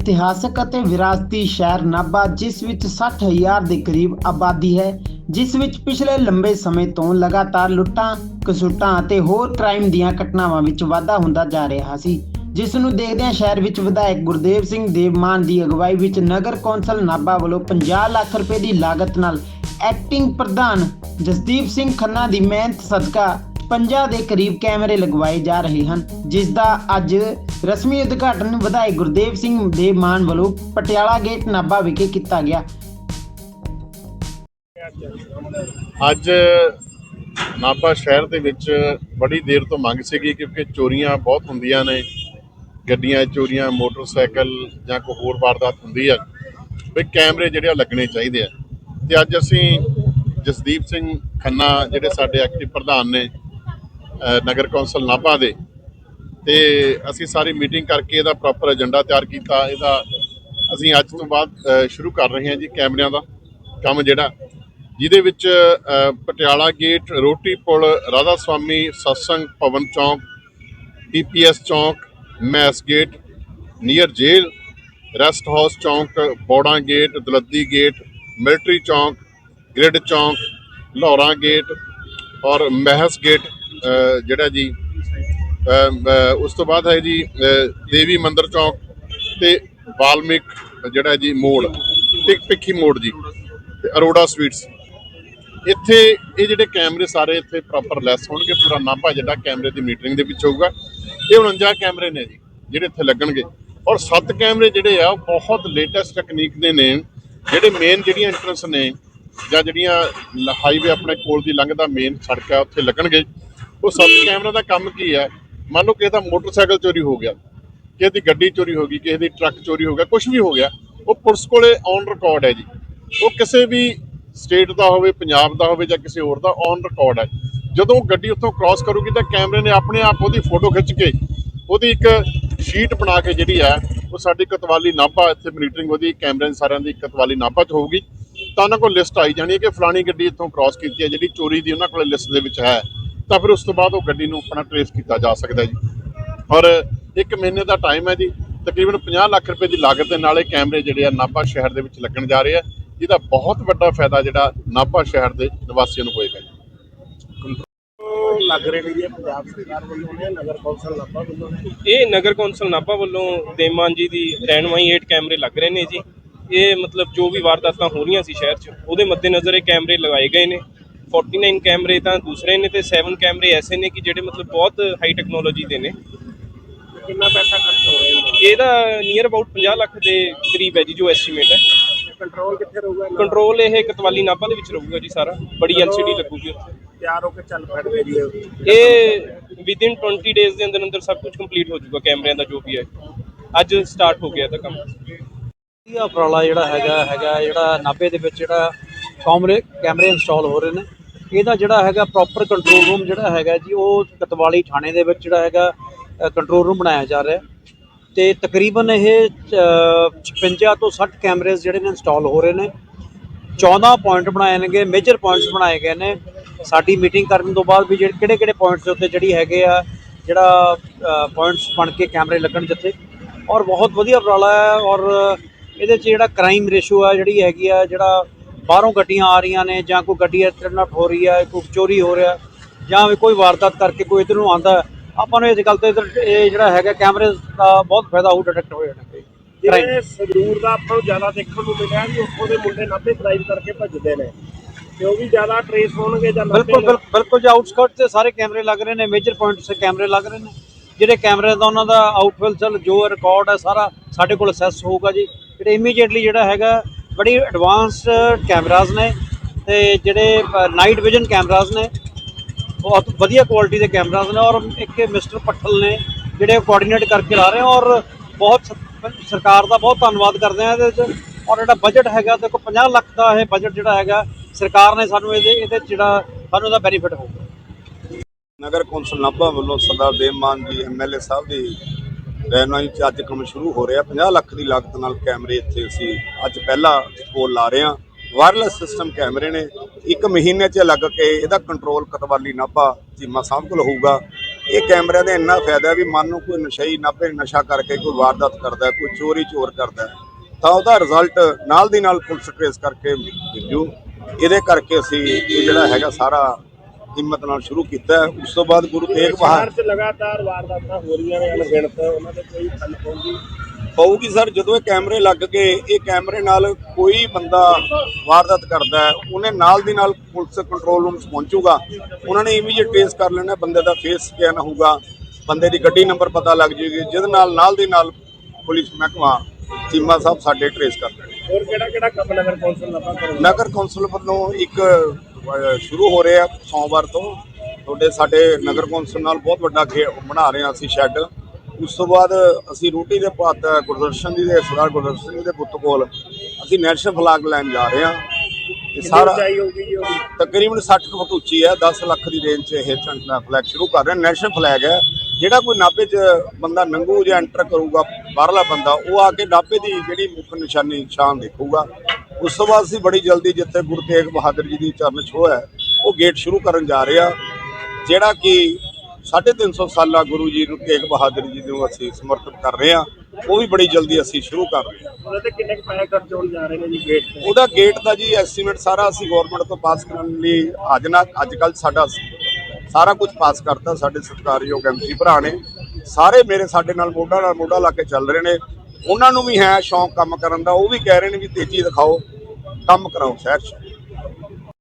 ਇਤਿਹਾਸਕ ਅਤੇ ਵਿਰਾਸਤੀ ਸ਼ਹਿਰ ਨਾਭਾ, ਜਿਸ ਵਿੱਚ 60000 ਦੇ ਕਰੀਬ ਆਬਾਦੀ ਹੈ, ਜਿਸ ਵਿੱਚ ਪਿਛਲੇ ਲੰਬੇ ਸਮੇਂ ਤੋਂ ਲਗਾਤਾਰ ਲੁੱਟਾਂ, ਕਸੁੱਟਾਂ ਅਤੇ ਹੋਰ ਕ੍ਰਾਈਮ ਦੀਆਂ ਘਟਨਾਵਾਂ ਵਿੱਚ ਵਾਧਾ ਹੁੰਦਾ ਜਾ ਰਿਹਾ ਸੀ, ਜਿਸ ਨੂੰ ਦੇਖਦਿਆਂ ਸ਼ਹਿਰ ਵਿੱਚ ਵਿਧਾਇਕ ਗੁਰਦੇਵ ਸਿੰਘ ਦੇਵਮਾਨ ਦੀ ਅਗਵਾਈ ਵਿੱਚ ਨਗਰ ਕੌਂਸਲ ਨਾਭਾ ਵੱਲੋਂ 50 ਲੱਖ ਰੁਪਏ ਦੀ ਲਾਗਤ ਨਾਲ ਐਕਟਿੰਗ ਪ੍ਰਧਾਨ ਜਸਦੀਪ ਸਿੰਘ ਖੰਨਾ ਦੀ ਮਿਹਨਤ ਸਦਕਾ 50 ਦੇ ਕਰੀਬ ਕੈਮਰੇ ਲਗਵਾਏ ਜਾ ਰਹੇ ਹਨ, ਜਿਸ ਦਾ ਅੱਜ ਰਸਮੀ ਉਦਘਾਟਨ ਵਿਧਾਇਕ ਗੁਰਦੇਵ ਸਿੰਘ ਦੇਵਮਾਨ ਵੱਲੋਂ ਪਟਿਆਲਾ ਗੇਟ ਨਾਭਾ ਵਿਖੇ ਕੀਤਾ ਗਿਆ। ਅੱਜ ਨਾਭਾ ਸ਼ਹਿਰ ਦੇ ਵਿੱਚ ਬੜੀ ਦੇਰ ਤੋਂ ਮੰਗ ਸੀਗੀ ਕਿਉਂਕਿ ਚੋਰੀਆਂ ਬਹੁਤ ਹੁੰਦੀਆਂ ਨੇ। ਗੱਡੀਆਂ ਚੋਰੀਆਂ, ਮੋਟਰਸਾਈਕਲ ਜਾਂ ਕੋਈ ਹੋਰ ਵਾਰਦਾਤ ਹੁੰਦੀ ਆ। ਵੀ ਕੈਮਰੇ ਜਿਹੜੇ ਆ ਲੱਗਣੇ ਚਾਹੀਦੇ ਆ। ਤੇ ਅੱਜ ਅਸੀਂ ਜਸਦੀਪ ਸਿੰਘ ਖੰਨਾ, ਜਿਹੜੇ ਸਾਡੇ ਐਕਟਿਵ ਪ੍ਰਧਾਨ ਨੇ ਨਗਰ ਕੌਂਸਲ ਨਾਭਾ ਦੇ ਤੇ ਅਸੀਂ ਸਾਰੀ ਮੀਟਿੰਗ ਕਰਕੇ ਇਹਦਾ ਪ੍ਰੋਪਰ ਏਜੰਡਾ ਤਿਆਰ ਕੀਤਾ। ਇਹਦਾ ਅਸੀਂ ਅੱਜ ਤੋਂ ਬਾਅਦ ਸ਼ੁਰੂ ਕਰ ਰਹੇ ਹਾਂ ਜੀ ਕੈਮਰਿਆਂ ਦਾ ਕੰਮ ਜਿਹੜਾ, ਜਿਹਦੇ ਵਿੱਚ ਪਟਿਆਲਾ ਗੇਟ, ਰੋਟੀ ਪੁਲ ਰਾਧਾ ਸਵਾਮੀ ਸਤਸੰਗ ਭਵਨ ਚੌਂਕ, ਪੀਪੀਐਸ ਚੌਂਕ, mess gate, near jail rest house ਚੌਂਕ, ਬੋੜਾ ਗੇਟ, ਦਲੱਦੀ ਗੇਟ, ਮਿਲਟਰੀ ਚੌਂਕ, ਗ੍ਰਿਡ ਚੌਂਕ, ਲਾਹੌਰਾ ਗੇਟ ਔਰ ਮਹਿਸ ਗੇਟ ਜਿਹੜਾ ਜੀ ਉਸ ਤੋਂ ਬਾਅਦ ਹੈ ਜੀ ਦੇਵੀ ਮੰਦਰ ਚੌਂਕ ਤੇ ਵਾਲਮੀਕ ਜਿਹੜਾ ਜੀ ਮੋੜ ਟਿਕ ਭਿੱਖੀ ਮੋੜ ਜੀ, ਤੇ ਅਰੋੜਾ ਸਵੀਟਸ। ਇੱਥੇ ਇਹ ਜਿਹੜੇ ਕੈਮਰੇ ਸਾਰੇ ਇੱਥੇ ਪ੍ਰੋਪਰ ਲੈਸ ਹੋਣਗੇ ਪੂਰਾ ਨਾਭਾ ਜਿਹੜਾ ਕੈਮਰੇ ਦੀ ਮੀਟਰਿੰਗ ਦੇ ਵਿੱਚ ਹੋਊਗਾ। ਇਹ 49 ਕੈਮਰੇ ਨੇ ਜੀ, ਜਿਹੜੇ ਇੱਥੇ ਲੱਗਣਗੇ। ਔਰ 7 ਕੈਮਰੇ ਜਿਹੜੇ ਆ, ਉਹ ਬਹੁਤ ਲੇਟੈਸਟ ਟੈਕਨੀਕ ਦੇ ਨੇ, ਜਿਹੜੇ ਮੇਨ ਜਿਹੜੀਆਂ ਐਂਟਰੈਂਸ ਨੇ, ਜਾਂ ਜਿਹੜੀਆਂ ਹਾਈਵੇ ਆਪਣੇ ਕੋਲ ਦੀ ਲੰਘਦਾ ਮੇਨ ਸੜਕ ਹੈ ਉੱਥੇ ਲੱਗਣਗੇ। ਉਹ 7 ਕੈਮਰਾ ਦਾ ਕੰਮ ਕੀ ਹੈ ਮੰਨ ਲਓ ਕਿਸੇ ਦਾ ਮੋਟਰਸਾਈਕਲ ਚੋਰੀ ਹੋ ਗਿਆ ਕਿਸੇ ਦੀ ਗੱਡੀ ਚੋਰੀ ਹੋ ਗਈ ਕਿਸੇ ਦੀ ਟਰੱਕ ਚੋਰੀ ਹੋ ਗਿਆ ਕੁਝ ਵੀ ਹੋ ਗਿਆ, ਉਹ ਪੁਲਿਸ ਕੋਲੇ ਔਨ ਰਿਕਾਰਡ ਹੈ ਜੀ। ਉਹ ਕਿਸੇ ਵੀ ਸਟੇਟ ਦਾ ਹੋਵੇ, ਪੰਜਾਬ ਦਾ ਹੋਵੇ ਜਾਂ ਕਿਸੇ ਹੋਰ ਦਾ ਔਨ ਰਿਕਾਰਡ ਹੈ। ਜਦੋਂ ਗੱਡੀ ਉੱਥੋਂ ਕ੍ਰਾਸ ਕਰੂਗੀ ਤਾਂ ਕੈਮਰੇ ਨੇ ਆਪਣੇ ਆਪ ਉਹਦੀ ਫੋਟੋ ਖਿੱਚ ਕੇ ਉਹਦੀ ਇੱਕ ਸ਼ੀਟ ਬਣਾ ਕੇ ਜਿਹੜੀ ਹੈ ਉਹ ਸਾਡੀ ਕਤਵਾਲੀ ਨਾਭਾ, ਇੱਥੇ ਮਨੀਟਰਿੰਗ ਉਹਦੀ ਕੈਮਰੇ ਸਾਰਿਆਂ ਦੀ ਕਤਵਾਲੀ ਨਾਭਾ 'ਚ ਹੋਊਗੀ। ਤਾਂ ਉਹਨਾਂ ਕੋਲ ਲਿਸਟ ਆਈ ਜਾਣੀ ਹੈ ਕਿ ਫਲਾਣੀ ਗੱਡੀ ਇੱਥੋਂ ਕ੍ਰਾਸ ਕੀਤੀ ਹੈ, ਜਿਹੜੀ ਚੋਰੀ ਦੀ ਉਹਨਾਂ ਕੋਲ ਲਿਸਟ ਦੇ ਵਿੱਚ ਹੈ। ਤਾਂ ਫਿਰ ਉਸ ਤੋਂ ਬਾਅਦ ਉਹ ਗੱਡੀ ਨੂੰ ਆਪਣਾ ਟਰੇਸ ਕੀਤਾ ਜਾ ਸਕਦਾ ਜੀ। ਔਰ ਇੱਕ ਮਹੀਨੇ ਦਾ ਟਾਈਮ ਹੈ ਜੀ ਤਕਰੀਬਨ 50 ਲੱਖ ਰੁਪਏ ਦੀ ਲਾਗਤ ਦੇ ਨਾਲ ਇਹ ਕੈਮਰੇ ਜਿਹੜੇ ਆ ਨਾਭਾ ਸ਼ਹਿਰ ਦੇ ਵਿੱਚ ਲੱਗਣ ਜਾ ਰਹੇ ਆ। ਜਿਹਦਾ ਬਹੁਤ ਵੱਡਾ ਫਾਇਦਾ ਜਿਹੜਾ ਨਾਭਾ ਸ਼ਹਿਰ ਦੇ ਨਿਵਾਸੀਆਂ ਨੂੰ ਹੋਏਗਾ ਜੀ। ਲੱਗ ਰਹੇ ਨੇ ਜੀ ਪੰਜਾਬ ਸਰਕਾਰ ਵੱਲੋਂ ਨੇ ਨਗਰ ਕੌਂਸਲ ਨਾਭਾ ਵੱਲੋਂ? ਨੇ ਇਹ ਨਗਰ ਕੌਂਸਲ ਨਾਭਾ ਵੱਲੋਂ ਦੇਮਾਨ ਜੀ ਦੀ ਰਹਿਨਮਾਈ 8 ਕੈਮਰੇ ਲੱਗ ਰਹੇ ਨੇ ਜੀ। ਇਹ ਮਤਲਬ ਜੋ ਵੀ ਵਾਰਦਾਤਾਂ ਹੋ ਰਹੀਆਂ ਸੀ ਸ਼ਹਿਰ 'ਚ ਉਹਦੇ ਮੱਦੇਨਜ਼ਰ ਇਹ ਕੈਮਰੇ ਲਗਾਏ ਗਏ ਨੇ। 49 ਕੈਮਰੇ ਤਾਂ ਦੂਸਰੇ ਨੇ ਤੇ 7 ਕੈਮਰੇ ਐਸੇ ਨੇ ਕਿ ਜਿਹੜੇ ਮਤਲਬ ਬਹੁਤ ਹਾਈ ਟੈਕਨੋਲੋਜੀ ਦੇ ਨੇ। ਤੇ ਕਿੰਨਾ ਪੈਸਾ ਖਰਚ ਹੋ ਰਿਹਾ ਹੈ? ਇਹਦਾ ਨੀਅਰ ਅਬਾਊਟ 50 ਲੱਖ ਦੇ ਕਰੀਬ ਹੈ ਜੀ ਜੋ ਐਸਟੀਮੇਟ ਹੈ। ਕੰਟਰੋਲ ਕਿੱਥੇ ਰਹੂਗਾ? ਕੰਟਰੋਲ ਇਹ ਕਤਵਾਲੀ ਨਾਭਾ ਦੇ ਵਿੱਚ ਰਹੂਗਾ ਜੀ ਸਾਰਾ। ਬੜੀ ਐਲਸੀਡੀ ਲੱਗੂਗੀ ਉੱਥੇ। ਤਿਆਰ ਹੋ ਕੇ ਚੱਲ ਪੈਣਗੇ ਜੀ ਇਹ। ਇਹ ਵਿਦਿਨ 20 ਡੇਜ਼ ਦੇ ਅੰਦਰ ਅੰਦਰ ਸਭ ਕੁਝ ਕੰਪਲੀਟ ਹੋ ਜਾਊਗਾ ਕੈਮਰਿਆਂ ਦਾ ਜੋ ਵੀ ਹੈ। ਅੱਜ ਸਟਾਰਟ ਹੋ ਗਿਆ ਇਹਦਾ ਕੰਮ। ਵਧੀਆ ਉਪਰਾਲਾ ਜਿਹੜਾ ਹੈਗਾ ਹੈਗਾ ਜਿਹੜਾ ਨਾਭੇ ਦੇ ਵਿੱਚ ਜਿਹੜਾ ਕੈਮਰੇ ਕੈਮਰੇ ਇੰਸਟਾਲ ਹੋ ਰਹੇ ਨੇ। ਇਹਦਾ ਜਿਹੜਾ ਹੈਗਾ ਪ੍ਰੋਪਰ ਕੰਟਰੋਲ ਰੂਮ ਜਿਹੜਾ ਹੈਗਾ ਜੀ ਉਹ ਕਤਵਾਲੀ ਥਾਣੇ ਦੇ ਵਿੱਚ ਜਿਹੜਾ ਹੈਗਾ ਕੰਟਰੋਲ ਰੂਮ ਬਣਾਇਆ ਜਾ ਰਿਹਾ ਤੇ ਤਕਰੀਬਨ ਇਹ ਅ, 56 ਤੋਂ 60 ਕੈਮਰੇਜ਼ ਜਿਹੜੇ ਨੇ ਇੰਸਟਾਲ ਹੋ ਰਹੇ ਨੇ। 14 ਪੁਆਇੰਟ ਬਣਾਏ ਨੇਗੇ ਮੇਜਰ ਪੁਆਇੰਟਸ ਬਣਾਏ ਗਏ ਨੇ। ਸਾਡੀ ਮੀਟਿੰਗ ਕਰਨ ਤੋਂ ਬਾਅਦ ਵੀ ਜਿਹੜੇ ਕਿਹੜੇ ਕਿਹੜੇ ਪੁਆਇੰਟਸ ਦੇ ਉੱਤੇ ਜਿਹੜੀ ਹੈਗੇ ਆ ਜਿਹੜਾ ਪੁਆਇੰਟਸ ਬਣ ਕੇ ਕੈਮਰੇ ਲੱਗਣ ਜਿੱਥੇ। ਔਰ ਬਹੁਤ ਵਧੀਆ ਉਪਰਾਲਾ ਹੈ ਔਰ ਇਹਦੇ 'ਚ ਜਿਹੜਾ ਕ੍ਰਾਈਮ ਰੇਸ਼ੋ ਆ ਜਿਹੜੀ ਹੈਗੀ ਆ ਜਿਹੜਾ ਬਾਹਰੋਂ ਗੱਡੀਆਂ ਆ ਰਹੀਆਂ ਨੇ ਜਾਂ ਕੋਈ ਗੱਡੀ ਐਕਸੀਡੈਂਟ ਹੋ ਰਹੀ ਹੈ ਕੋਈ ਚੋਰੀ ਹੋ ਰਿਹਾ ਜਾਂ ਵੀ ਕੋਈ ਵਾਰਦਾਤ ਕਰਕੇ ਕੋਈ ਇਧਰ ਨੂੰ ਆਂਦਾ ਆਪਾਂ ਨੂੰ ਇਸ ਗੱਲ ਤੇ ਇੱਧਰ ਇਹ ਜਿਹੜਾ ਹੈਗਾ ਕੈਮਰੇ ਦਾ ਬਹੁਤ ਫਾਇਦਾ ਹੋਊ ਡਿਟੈਕਟ ਹੋ ਜਾਣਾ ਜਿਵੇਂ ਸੰਗਰੂਰ ਦਾ ਆਪਾਂ ਨੂੰ ਜ਼ਿਆਦਾ ਦੇਖਣ ਨੂੰ ਮਿਲਿਆ ਵੀ ਉੱਥੋਂ ਦੇ ਮੁੰਡੇ ਨਾਭੇ ਕ੍ਰਾਈਮ ਕਰਕੇ ਭੱਜਦੇ ਨੇ ਤੇ ਉਹ ਵੀ ਜ਼ਿਆਦਾ ਟਰੇਸ ਹੋਣਗੇ ਜਾਂ ਬਿਲਕੁਲ ਬਿਲਕੁਲ- ਜੀ ਆਊਟਸਕਰਟ ਤੇ ਸਾਰੇ ਕੈਮਰੇ ਲੱਗ ਰਹੇ ਨੇ ਮੇਜਰ ਪੁਆਇੰਟਸ ਤੇ ਕੈਮਰੇ ਲੱਗ ਰਹੇ ਨੇ ਜਿਹੜੇ ਕੈਮਰੇ ਦਾ ਉਹਨਾਂ ਦਾ ਆਊਟਫਿਲ ਜੋ ਰਿਕਾਰਡ ਹੈ ਸਾਰਾ ਸਾਡੇ ਕੋਲ ਅਸੈਸ ਹੋਊਗਾ ਜੀ। ਜਿਹੜੇ ਇਮੀਡੀਏਟਲੀ ਜਿਹੜਾ ਹੈਗਾ ਬੜੀ ਐਡਵਾਂਸਡ ਕੈਮਰਾਜ਼ ਨੇ ਤੇ ਜਿਹੜੇ ਨਾਈਟ ਵਿਜ਼ਨ ਕੈਮਰਾਜ਼ ਨੇ, ਬਹੁਤ ਵਧੀਆ ਕੁਆਲਿਟੀ ਦੇ ਕੈਮਰਾਜ਼ ਨੇ ਔਰ ਇੱਕ ਮਿਸਟਰ ਪੱਠਲ ਨੇ ਜਿਹੜੇ ਕੋਆਰਡੀਨੇਟ ਕਰਕੇ ਲਾ ਰਹੇ ਔਰ ਬਹੁਤ ਸਰਕਾਰ ਦਾ ਬਹੁਤ ਧੰਨਵਾਦ ਕਰਦੇ ਆ ਇਹਦੇ ਵਿੱਚ ਔਰ ਜਿਹੜਾ ਬਜਟ ਹੈਗਾ, ਦੇਖੋ 50 ਲੱਖ ਦਾ ਇਹ ਬਜਟ ਜਿਹੜਾ ਹੈਗਾ, ਸਰਕਾਰ ਨੇ ਸਾਨੂੰ ਇਹਦੇ ਇਹਦੇ 'ਚ ਜਿਹੜਾ ਸਾਨੂੰ ਇਹਦਾ ਬੈਨੀਫਿਟ ਹੋਊਗਾ। ਨਗਰ ਕੌਂਸਲ ਨਾਭਾ ਵੱਲੋਂ ਸਰਦਾਰ ਦੇਵਮਾਨ ਜੀ ਐਮਐਲਏ ਸਾਹਿਬ ਦੀ ਰਹਿਨੁਮਾਈ ਚ ਅੱਜ ਕੰਮ ਸ਼ੁਰੂ ਹੋ ਰਿਹਾ 50 ਲੱਖ ਦੀ ਲਾਗਤ ਨਾਲ ਕੈਮਰੇ ਇੱਥੇ ਅਸੀਂ ਅੱਜ ਪਹਿਲਾ ਪੋਲ ਲਾ ਰਹੇ ਹਾਂ। ਵਾਇਰਲੈਸ ਸਿਸਟਮ ਕੈਮਰੇ ਨੇ, ਇੱਕ ਮਹੀਨੇ 'ਚ ਲੱਗ ਕੇ ਇਹਦਾ ਕੰਟਰੋਲ ਕਤਵਾਲੀ ਨਾਭਾ ਚੀਮਾ ਸਾਹਿਬ ਕੋਲ ਹੋਊਗਾ। ਇਹ ਕੈਮਰਿਆਂ ਦਾ ਇੰਨਾ ਫਾਇਦਾ ਵੀ ਮਨ ਨੂੰ ਕੋਈ ਨਸ਼ਈ ਨਾਭੇ, ਨਸ਼ਾ ਕਰਕੇ ਕੋਈ ਵਾਰਦਾਤ ਕਰਦਾ, ਕੋਈ ਚੋਰੀ ਚੋਰ ਕਰਦਾ। ਤਾਂ ਉਹਦਾ ਰਿਜ਼ਲਟ ਨਾਲ ਦੀ ਨਾਲ ਪੁਲਿਸ ਟ੍ਰੇਸ ਕਰਕੇ ਮਿਲਜੂ ਇਹਦੇ ਕਰਕੇ ਅਸੀਂ ਇਹ ਜਿਹੜਾ ਹੈਗਾ ਸਾਰਾ ਹਿੰਮਤ ਨਾਲ ਸ਼ੁਰੂ ਕੀਤਾ। ਉਸ ਤੋਂ ਬਾਅਦ ਗੁਰੂ ਤੇਗ ਬਹਾਦਰ 'ਚ ਲਗਾਤਾਰ ਵਾਰਦਾਤਾਂ ਹੋ ਰਹੀਆਂ ਨੇ ਅਣਗਿਣਤ। ਉਹਨਾਂ ਦੇ ਕੋਈ ਹੱਲ ਪਊਗੀ ਪਊਗੀ ਸਰ ਜਦੋਂ ਇਹ ਕੈਮਰੇ ਲੱਗ ਗਏ ਇਹ ਕੈਮਰੇ ਨਾਲ ਕੋਈ ਬੰਦਾ ਵਾਰਦਾਤ ਕਰਦਾ ਹੈ ਉਹਨੇ ਨਾਲ ਦੀ ਨਾਲ ਪੁਲਿਸ ਕੰਟਰੋਲ ਰੂਮ ਪਹੁੰਚੂਗਾ। ਉਹਨਾਂ ਨੇ ਇਮੀਡੀਏਟ ਟ੍ਰੇਸ ਕਰ ਲੈਣਾ ਬੰਦੇ ਦਾ ਫੇਸ ਸਕੈਨ ਹੋਊਗਾ ਬੰਦੇ ਦੀ ਗੱਡੀ ਨੰਬਰ ਪਤਾ ਲੱਗ ਜਾਏਗੀ ਜਿਹਦੇ ਨਾਲ ਨਾਲ ਦੀ ਨਾਲ ਪੁਲਿਸ ਮਹਿਕਮਾ ਚੀਮਾ ਸਾਹਿਬ ਸਾਡੇ ਟ੍ਰੇਸ ਕਰ ਲੈਣਗੇ। ਹੋਰ ਕਿਹੜਾ ਕਿਹੜਾ ਕੰਮ ਨਗਰ ਕੌਂਸਲ ਨਗਰ ਕੌਂਸਲ ਵੱਲੋਂ ਇੱਕ ਸ਼ੁਰੂ ਹੋ ਰਿਹਾ ਸੋਮਵਾਰ ਤੋਂ। ਤੁਹਾਡੇ ਸਾਡੇ ਨਗਰ ਕੌਂਸਲ ਨਾਲ ਬਹੁਤ ਵੱਡਾ ਬਣਾ ਰਹੇ ਹਾਂ ਅਸੀਂ ਸ਼ੈੱਡ। ਉਸ ਤੋਂ ਬਾਅਦ ਅਸੀਂ ਰੋਟੀ ਦੇ ਪਾਤ ਗੁਰਦਰਸ਼ਨ ਜੀ ਦੇ ਸਰਦਾਰ ਗੁਰਦਰਸ਼ਨ ਜੀ ਦੇ ਪੁੱਤ ਕੋਲ ਅਸੀਂ ਨੈਸ਼ਨਲ ਫਲਾਗ ਲੈਣ ਜਾ ਰਹੇ ਹਾਂ। ਇਹ ਸਾਰਾ ਤਕਰੀਬਨ 60 ਕੁ ਫੁੱਟ ਉੱਚੀ ਹੈ। 10 ਲੱਖ ਦੀ ਰੇਂਜ 'ਚ ਇਹ ਝੰਡਾ ਫਲੈਗ ਸ਼ੁਰੂ ਕਰ ਰਹੇ ਹਾਂ। ਨੈਸ਼ਨਲ ਫਲੈਗ ਹੈ। ਜਿਹੜਾ ਕੋਈ ਨਾਭੇ 'ਚ ਬੰਦਾ ਨੰਗੂ ਜਾਂ ਐਂਟਰ ਕਰੂਗਾ ਬਾਹਰਲਾ ਬੰਦਾ ਉਹ ਆ ਕੇ ਨਾਭੇ ਦੀ ਜਿਹੜੀ ਮੁੱਖ ਨਿਸ਼ਾਨੀ ਸ਼ਾਨ ਦੇਖੂਗਾ। ਉਸ ਤੋਂ ਬਾਅਦ ਅਸੀਂ ਬੜੀ ਜਲਦੀ ਜਿੱਥੇ ਗੁਰੂ ਤੇਗ ਬਹਾਦਰ ਜੀ ਦੀ ਚਰਨ ਛੋਹ ਹੈ ਉਹ ਗੇਟ ਸ਼ੁਰੂ ਕਰਨ ਜਾ ਰਹੇ ਜਿਹੜਾ ਕਿ 350 ਸਾਲਾ ਗੁਰੂ ਜੀ ਨੂੰ ਤੇਗ ਬਹਾਦਰ ਜੀ ਨੂੰ ਅਸੀਂ ਸਮਰਪਿਤ ਕਰ ਰਹੇ ਆ ਉਹ ਵੀ ਬੜੀ ਜਲਦੀ ਅਸੀਂ ਸ਼ੁਰੂ ਕਰ ਰਹੇ ਹਾਂ। ਉਹਦੇ ਤੇ ਕਿੰਨੇ ਪੈਸੇ ਖਰਚ ਹੋਣ ਜਾ ਰਹੇ ਨੇ ਜੀ ਗੇਟ ਤੇ? ਉਹਦਾ ਗੇਟ ਦਾ ਜੀ ਐਸਟੀਮੇਟ ਸਾਰਾ ਅਸੀਂ ਗਵਰਨਮੈਂਟ ਤੋਂ ਪਾਸ ਕਰਨ ਲਈ ਅੱਜ ਨਾ ਅੱਜ ਕੱਲ ਸਾਡਾ ਸਾਰਾ ਕੁਝ ਪਾਸ ਕਰਤਾ ਸਾਡੇ ਸਤਿਕਾਰਯੋਗ ਐਮਸੀ ਭਰਾ ਨੇ ਸਾਰੇ ਮੇਰੇ ਸਾਡੇ ਨਾਲ ਮੋਢਾ ਨਾਲ ਮੋਢਾ ਲਾ ਕੇ ਚੱਲ ਰਹੇ ਨੇ ਉਹਨਾਂ ਨੂੰ ਵੀ ਹੈ ਸ਼ੌਂਕ ਕੰਮ ਕਰਨ ਦਾ, ਉਹ ਵੀ ਕਹਿ ਰਹੇ ਨੇ ਵੀ ਤੇਜ਼ੀ ਦਿਖਾਓ, ਕੰਮ ਕਰਾਓ ਸ਼ਹਿਰ 'ਚ।